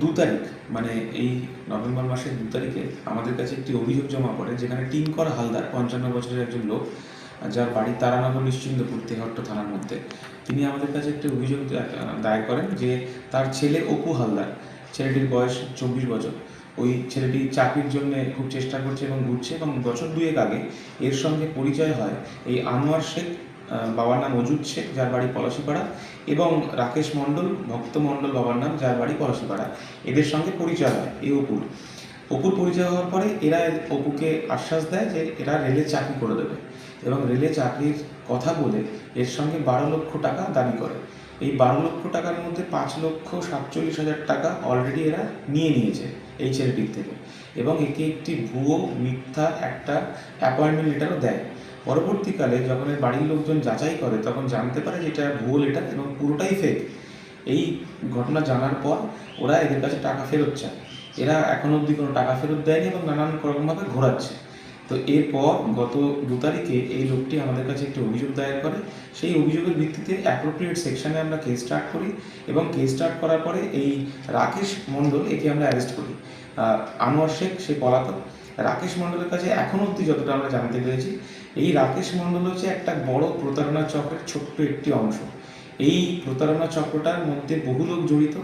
দু তারিখ মানে এই নভেম্বর মাসের দু তারিখে আমাদের কাছে একটি অভিযোগ জমা পড়ে, যেখানে টিঙ্কর হালদার, পঞ্চান্ন বছরের একজন লোক, যার বাড়ি তারানগর নিশ্চিন্দপুর তেহট্ট থানার মধ্যে। তিনি আমাদের কাছে একটি অভিযোগ দায়ের করেন যে তার ছেলে অপু হালদার, ছেলেটির বয়স চব্বিশ বছর। ওই ছেলেটি চাকরির জন্য খুব চেষ্টা করছে এবং ঘুরছে এবং বছর দুয়েক আগে এর সঙ্গে পরিচয় হয় এই আনোয়ার শেখ বাবার নাম অজুত শেখ যার বাড়ি পলাশিপাড়া, এবং রাকেশ মণ্ডল, ভক্ত মণ্ডল বাবার নাম, যার বাড়ি পলাশিপাড়া। এদের সঙ্গে পরিচয় হয়, এই অপুর। অপুর পরিচয় হওয়ার পরে এরা অপুকে আশ্বাস দেয় যে এরা রেলে চাকরি করে দেবে, এবং রেলে চাকরির কথা বলে এর সঙ্গে বারো লক্ষ টাকা দাবি করে। এই বারো লক্ষ টাকার মধ্যে পাঁচ লক্ষ সাতচল্লিশ হাজার টাকা অলরেডি এরা নিয়ে নিয়েছে এই ছেলেটির থেকে, এবং একে একটি ভুয়ো মিথ্যা একটা অ্যাপয়েন্টমেন্ট লেটারও দেয়। পরবর্তীকালে যখন এর বাড়ির লোকজন যাচাই করে, তখন জানতে পারে যে এটা ভুল, এটা এবং পুরোটাই ফেক এই ঘটনা জানার পর ওরা এদের কাছে টাকা ফেরত চায়। এরা এখনও অবধি কোনো টাকা ফেরত দেয়নি এবং নানান রকমভাবে ঘোরাচ্ছে। তো এরপর গত দু তারিখে এই লোকটি আমাদের কাছে একটি অভিযোগ দায়ের করে। সেই অভিযোগের ভিত্তিতে অ্যাপ্রোপ্রিয়েট সেকশনে আমরা কেস স্টার্ট করি এবং কেস স্টার্ট করার পরে এই রাকেশ মণ্ডল, একে আমরা অ্যারেস্ট করি। আনোয়ার শেখ, সে পলাতক। রাকেশ মণ্ডলের কাছে এখনও অবধি যতটা আমরা জানতে পেরেছি এই রাকেশ মন্ডল হচ্ছে একটা বড় প্রতারণা চক্রের ছোট্ট একটি অংশ। এই প্রতারণা চক্রটার মধ্যে বহু লোক জড়িত,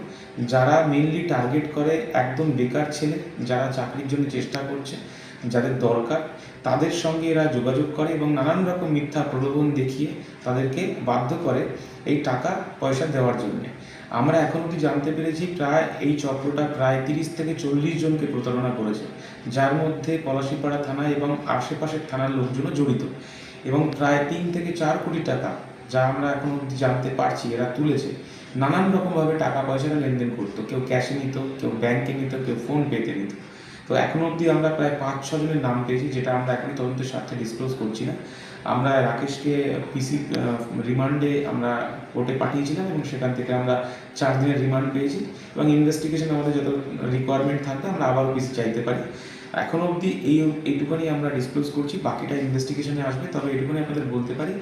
যারা মেনলি টার্গেট করে একদম বেকার ছেলে, যারা চাকরির জন্য চেষ্টা করছে। যাদের দরকার, তাদের সঙ্গে এরা যোগাযোগ করে এবং নানান রকম মিথ্যা প্রলোভন দেখিয়ে তাদেরকে বাধ্য করে এই টাকা, পয়সা দেওয়ার জন্য। আমরা এখন অবধি জানতে পেরেছি প্রায় এই চক্রটা প্রায় তিরিশ থেকে চল্লিশ জনকে প্রতারণা করেছে, যার মধ্যে পলাশিপাড়া থানা এবং আশেপাশের থানার লোকজনও জড়িত। এবং প্রায় তিন থেকে চার কোটি টাকা যা আমরা এখন অবধি জানতে পারছি, এরা তুলেছে। নানান রকমভাবে টাকা পয়সাটা লেনদেন করতো। কেউ ক্যাশে নিত, কেউ ব্যাংকে নিত, কেউ ফোন পেতে নিত। তো এখন অবধি আমরা প্রায় পাঁচ, ছ জনের নাম পেয়েছি, যেটা আমরা এখন তদন্তের স্বার্থে ডিসক্লোজ করছি না। আমরা রাকেশকে পিসি রিমান্ডে আমরা কোর্টে পাঠিয়েছিলাম এবং সেখান থেকে আমরা চার দিনের রিমান্ড পেয়েছি এবং ইনভেস্টিগেশন আমাদের যত রিকোয়ারমেন্ট থাকবে আমরা আবারও পিসি চাইতে পারি। এখন অবধি এই, এইটুকুনি আমরা ডিসক্লোজ করছি, বাকিটা ইনভেস্টিগেশনে আসবে, তবে এইটুকুনি আপনাদের বলতে পারি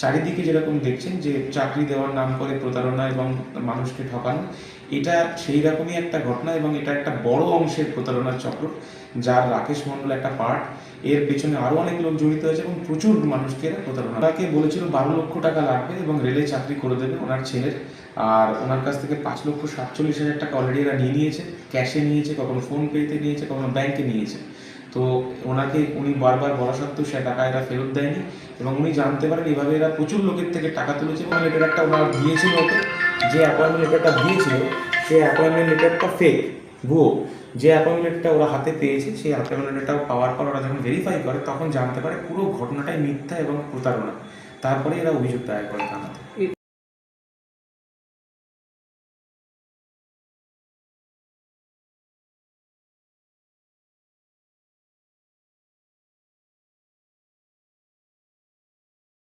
চারিদিকে যেরকম দেখছেন যে চাকরি দেওয়ার নাম করে প্রতারণা এবং মানুষকে ঠকানো, এটা সেই রকমই একটা ঘটনা এবং এটা একটা বড় অংশের প্রতারণার চক্র, যার রাকেশ মণ্ডল একটা পার্ট এর পেছনে আরও অনেক লোক জড়িত আছে এবং প্রচুর মানুষকে এরা প্রতারণা তাকে বলেছিল বারো লক্ষ টাকা লাগবে এবং রেলে চাকরি করে দেবে ওনার ছেলের। আর ওনার কাছ থেকে পাঁচ লক্ষ সাতচল্লিশ হাজার টাকা অলরেডি এরা নিয়ে নিয়েছে। ক্যাশে নিয়েছে, কখনো ফোন পেতে নিয়েছে, কখনো ব্যাংকে নিয়েছে। তো ওনাকে উনি বারবার বলা সত্ত্বেও সে টাকা এরা ফেরত দেয়নি এবং উনি জানতে পারেন এভাবে এরা প্রচুর লোকের থেকে টাকা তুলেছে এবং লেটার একটা ওনার দিয়েছিল ওকে, যে অ্যাপয়েন্টমেন্ট লেটারটা দিয়েছিল, সেই অ্যাপয়েন্টমেন্ট লেটারটা ফেক ভুয়ো। যে অ্যাপয়েন্টমেন্ট লেটারটা ওরা হাতে পেয়েছে, সেই অ্যাপয়েন্টমেন্ট লেটারটা পাওয়ার পর ওরা যখন ভেরিফাই করে, তখন জানতে পারে পুরো ঘটনাটাই মিথ্যা এবং প্রতারণা। তারপরে এরা অভিযোগ দায়ের করে থানাতে।